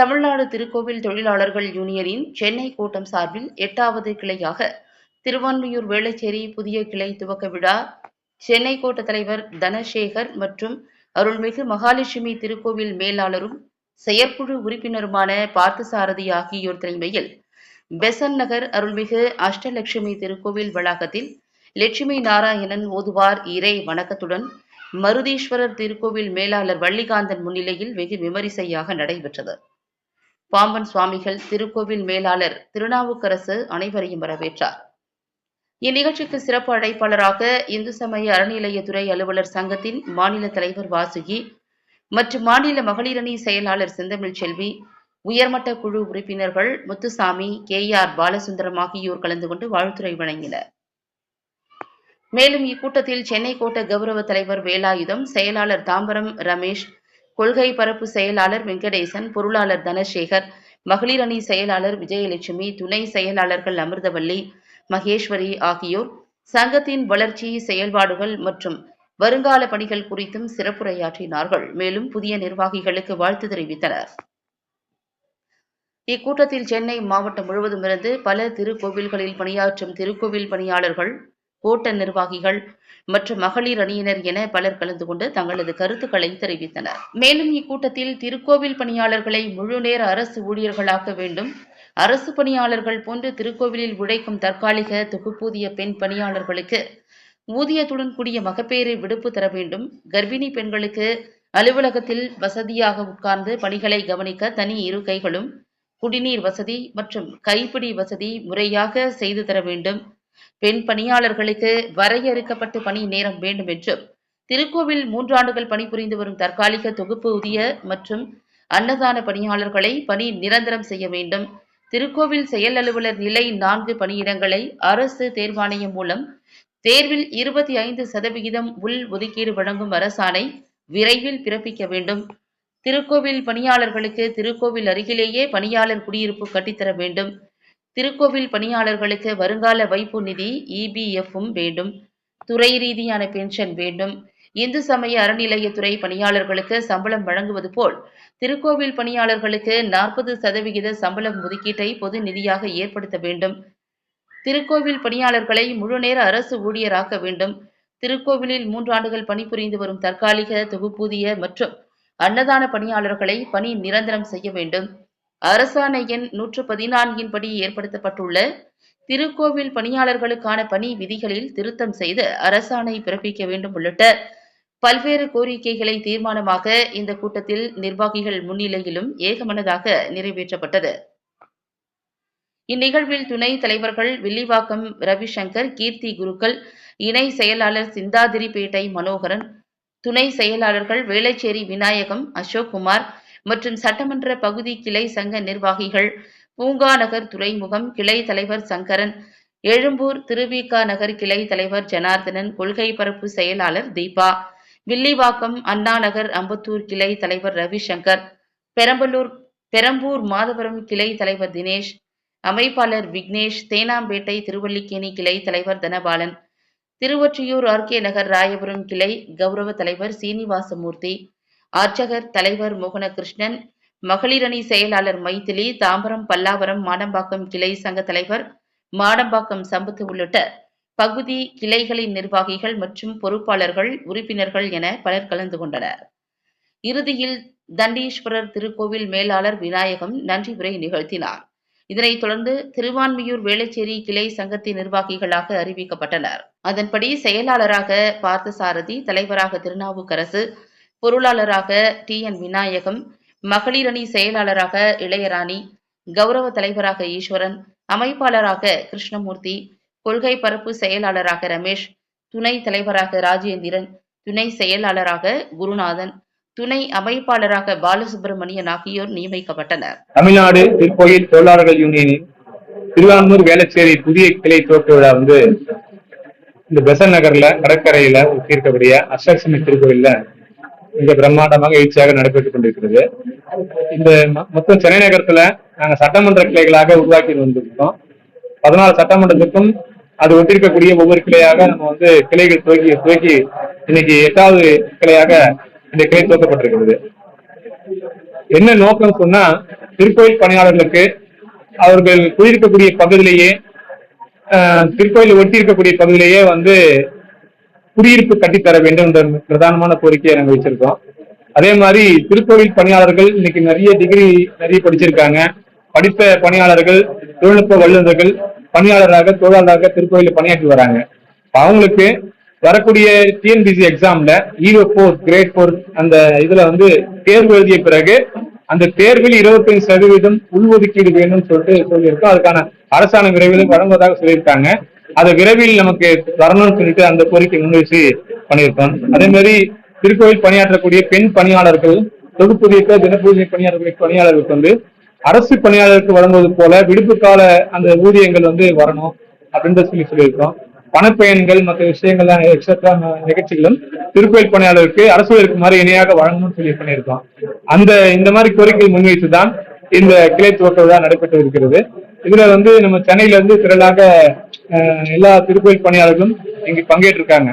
தமிழ்நாடு திருக்கோவில் தொழிலாளர்கள் யூனியனின் சென்னை கோட்டம் சார்பில் எட்டாவது கிளையாக திருவான்மியூர் வேளச்சேரி புதிய கிளை துவக்க விழா. சென்னை கோட்ட தலைவர் தனசேகர் மற்றும் அருள்மிகு மகாலட்சுமி திருக்கோவில் மேலாளரும் செயற்குழு உறுப்பினருமான பார்த்தசாரதி ஆகியோர் தலைமையில் பெசன் நகர் அருள்மிகு அஷ்டலட்சுமி திருக்கோவில் வளாகத்தில் லட்சுமி நாராயணன் ஓதுவார் இறை வணக்கத்துடன் மருதீஸ்வரர் திருக்கோவில் மேலாளர் வள்ளிகாந்தன் முன்னிலையில் வெகு விமரிசையாக நடைபெற்றது. பாம்பன் சுவாமிகள் திருக்கோவில் மேலாளர் திருநாவுக்கரசு அனைவரையும் வரவேற்றார். இந்நிகழ்ச்சிக்கு சிறப்பு அழைப்பாளராக இந்து சமய அறநிலையத்துறை அலுவலர் சங்கத்தின் மாநில தலைவர் வாசுகி மற்றும் மாநில மகளிரணி செயலாளர் செந்தமிழ் செல்வி உயர்மட்ட குழு உறுப்பினர்கள் முத்துசாமி கே ஆர் பாலசுந்தரம் ஆகியோர் கலந்து கொண்டு வாழ்த்துறை வழங்கினர். மேலும் இக்கூட்டத்தில் சென்னை கோட்ட கௌரவ தலைவர் வேலாயுதம் செயலாளர் தாம்பரம் ரமேஷ் கொள்கை பரப்பு செயலாளர் வெங்கடேசன் பொருளாளர் தனசேகர் மகளிர் அணி செயலாளர் விஜயலட்சுமி துணை செயலாளர்கள் அமிர்தவல்லி மகேஸ்வரி ஆகியோர். சங்கத்தின் வளர்ச்சி செயல்பாடுகள் மற்றும் வருங்கால பணிகள் குறித்தும் சிறப்புரையாற்றினார்கள். மேலும் புதிய நிர்வாகிகளுக்கு வாழ்த்து தெரிவித்தனர். இக்கூட்டத்தில் சென்னை மாவட்டம் முழுவதுமிருந்து பல திருக்கோவில்களில் பணியாற்றும் திருக்கோவில் பணியாளர்கள் கோட்ட நிர்வாகிகள் மற்றும் மகளிர் அணியினர் என பலர் கலந்து கொண்டு தங்களது கருத்துக்களை தெரிவித்தனர். மேலும் இக்கூட்டத்தில் திருக்கோவில் பணியாளர்களை முழுநேர அரசு ஊழியர்களாக்க வேண்டும். அரசு பணியாளர்கள் போன்று திருக்கோவிலில் உழைக்கும் தற்காலிக தொகுப்பூதிய பெண் பணியாளர்களுக்கு ஊதியத்துடன் கூடிய மகப்பேறு விடுப்பு தர வேண்டும். கர்ப்பிணி பெண்களுக்கு அலுவலகத்தில் வசதியாக உட்கார்ந்து பணிகளை கவனிக்க தனி இருக்கைகளும் குடிநீர் வசதி மற்றும் கைப்பிடி வசதி முறையாக செய்து தர வேண்டும். பெண் பணியாளர்களுக்கு வரையறுக்கப்பட்ட பணி நேரம் வேண்டும் என்றும் திருக்கோவில் மூன்றாண்டுகள் பணிபுரிந்து வரும் தற்காலிக தொகுப்பு ஊதிய மற்றும் அன்னதான பணியாளர்களை பணி நிரந்தரம் செய்ய வேண்டும். திருக்கோவில் செயல் அலுவலர் நிலை நான்கு பணியிடங்களை அரசு தேர்வாணையம் மூலம் தேர்வில் இருபத்தி ஐந்து சதவிகிதம் உள் ஒதுக்கீடு வழங்கும் அரசாணை விரைவில் பிறப்பிக்க வேண்டும். திருக்கோவில் பணியாளர்களுக்கு திருக்கோவில் அருகிலேயே பணியாளர் குடியிருப்பு கட்டித்தர வேண்டும். திருக்கோவில் பணியாளர்களுக்கு வருங்கால வைப்பு நிதி இபிஎஃப்பும் வேண்டும். துறை ரீதியான பென்ஷன் வேண்டும். இந்து சமய அறநிலையத்துறை பணியாளர்களுக்கு சம்பளம் வழங்குவது போல் திருக்கோவில் பணியாளர்களுக்கு நாற்பது சதவிகித சம்பளம் ஒதுக்கீட்டை பொது நிதியாக ஏற்படுத்த வேண்டும். திருக்கோவில் பணியாளர்களை முழுநேர அரசு ஊழியராக்க வேண்டும். திருக்கோவிலில் மூன்றாண்டுகள் பணிபுரிந்து வரும் தற்காலிக தொகுப்பூதிய மற்றும் அன்னதான பணியாளர்களை பணி நிரந்தரம் செய்ய வேண்டும். அரசாணை எண் நூற்று பதினான்கின் படி ஏற்படுத்தப்பட்டுள்ள திருக்கோவில் பணியாளர்களுக்கான பணி விதிகளில் திருத்தம் செய்து அரசாணை பிறப்பிக்க வேண்டும் உள்ளிட்ட பல்வேறு கோரிக்கைகளை தீர்மானமாக இந்த கூட்டத்தில் நிர்வாகிகள் முன்னிலையிலும் ஏகமனதாக நிறைவேற்றப்பட்டது. இந்நிகழ்வில் துணை தலைவர்கள் வில்லிவாக்கம் ரவிசங்கர் கீர்த்தி குருக்கள் இணை செயலாளர் சிந்தாதிரிப்பேட்டை மனோகரன் துணை செயலாளர்கள் வேளச்சேரி விநாயகம் அசோக்குமார் மற்றும் சட்டமன்ற பகுதி கிளை சங்க நிர்வாகிகள் பூங்கா நகர் துறைமுகம் கிளை தலைவர் சங்கரன் எழும்பூர் திருவிக நகர் கிளை தலைவர் ஜனார்தனன் கொள்கை பரப்பு செயலாளர் தீபா வில்லிவாக்கம் அண்ணா நகர் அம்பத்தூர் கிளை தலைவர் ரவிசங்கர் பெரம்பலூர் பெரம்பூர் மாதவரம் கிளை தலைவர் தினேஷ் அமைப்பாளர் விக்னேஷ் தேனாம்பேட்டை திருவல்லிக்கேணி கிளை தலைவர் தனபாலன் திருவொற்றியூர் ஆர்கே நகர் ராயபுரம் கிளை கௌரவ தலைவர் சீனிவாசமூர்த்தி அர்ச்சகர் தலைவர் மோகனகிருஷ்ணன் மகளிரணி செயலாளர் மைதிலி தாம்பரம் பல்லாவரம் மாடம்பாக்கம் கிளை சங்க தலைவர் மாடம்பாக்கம் சம்பத்து உள்ளிட்ட பகுதி கிளைகளின் நிர்வாகிகள் மற்றும் பொறுப்பாளர்கள் உறுப்பினர்கள் என பலர் கலந்து கொண்டனர். இறுதியில் தண்டீஸ்வரர் திருக்கோவில் மேலாளர் விநாயகம் நன்றி உரை நிகழ்த்தினார். இதனைத் தொடர்ந்து திருவான்மியூர் வேளச்சேரி கிளை சங்கத்தின் நிர்வாகிகளாக அறிவிக்கப்பட்டனர். அதன்படி செயலாளராக பார்த்தசாரதி தலைவராக திருநாவுக்கரசு பொருளாளராக டி. என். விநாயகம் மகளிரணி செயலாளராக இளையராணி கௌரவ தலைவராக ஈஸ்வரன் அமைப்பாளராக கிருஷ்ணமூர்த்தி கொள்கை பரப்பு செயலாளராக ரமேஷ் துணை தலைவராக ராஜேந்திரன் துணை செயலாளராக குருநாதன் துணை அமைப்பாளராக பாலசுப்ரமணியன் ஆகியோர் நியமிக்கப்பட்டனர். தமிழ்நாடு திருக்கோயில் தொழிலாளர்கள் யூனியனின் திருவான்மூர் வேளச்சேரி புதிய கிளை துவக்க விழா வந்து இந்த பெசன் நகர்ல கடற்கரையில ஒட்டி இருக்கக்கூடிய அஷ்டலட்சுமி திருக்கோயில்ல மிக பிரம்மாண்டமாக எழுச்சியாக நடைபெற்றுக் கொண்டிருக்கிறது. இந்த மொத்தம் சென்னை நகரத்துல நாங்க சட்டமன்ற கிளைகளாக உருவாக்கி வந்திருக்கோம். பதினாலு சட்டமன்றத்துக்கும் அது ஒட்டிருக்கக்கூடிய ஒவ்வொரு கிளையாக நம்ம வந்து கிளைகள் துவக்கி துவக்கி இன்னைக்கு எட்டாவது கிளையாக இந்த கிளை துவக்கப்பட்டிருக்கிறது. என்ன நோக்கம் சொன்னா திருக்கோயில் பணியாளர்களுக்கு அவர்கள் குடியிருக்கக்கூடிய பகுதியிலேயே திருக்கோயில் ஒட்டி இருக்கக்கூடிய பகுதியிலேயே வந்து குடியிருப்பு கட்டித்தர வேண்டும் என்ற பிரதானமான கோரிக்கையை நாங்கள் வச்சிருக்கோம். அதே மாதிரி திருக்கோவில் பணியாளர்கள் இன்னைக்கு நிறைய டிகிரி நிறைய படிச்சிருக்காங்க. படித்த பணியாளர்கள் தொழில்நுட்ப வல்லுநர்கள் பணியாளராக தொழிலாளராக திருக்கோயில பணியாற்றி வராங்க. அவங்களுக்கு வரக்கூடிய டிஎன்பிசி எக்ஸாம்ல ஈரோ ஃபோர் கிரேட் ஃபோர் அந்த இதுல வந்து தேர்வு எழுதிய பிறகு அந்த தேர்வில் 25% சதவீதம் உள்ஒதுக்கீடு வேணும்னு சொல்லிட்டு சொல்லியிருக்கோம் அதுக்கான அரசாணை விரைவில் வழங்குவதாக சொல்லியிருக்காங்க. அதை விரைவில் நமக்கு வரணும்னு சொல்லிட்டு அந்த கோரிக்கை முன்வச்சு பண்ணியிருக்கோம். அதே மாதிரி திருக்கோயில் பணியாற்றக்கூடிய பெண் பணியாளர்கள் தொகுப்பூதியத்தை தினப்பூதிய பணியாளர்களுக்கு பணியாளர்களுக்கு வந்து அரசு பணியாளருக்கு வழங்குவது போல விடுப்பு கால அந்த ஊதியங்கள் வந்து வரணும் அப்படின்னு சொல்லி சொல்லியிருக்கோம். பணப்பயன்கள் மற்ற விஷயங்கள்லாம் எக்ஸட்ரா நிகழ்ச்சிகளும் திருக்கோயில் பணியாளருக்கு அரசு மாதிரி இணையாக வழங்கணும்னு சொல்லி பண்ணியிருக்கோம். அந்த இந்த மாதிரி கோரிக்கை முன்வைத்து தான் இந்த கிளை துவக்க விழா நடைபெற்று இருக்கிறது. இதுல வந்து நம்ம சென்னையில இருந்து திரளாக அஹ், எல்லா திருக்கோயில் பணியாளர்களும் இங்கு பங்கேற்றிருக்காங்க.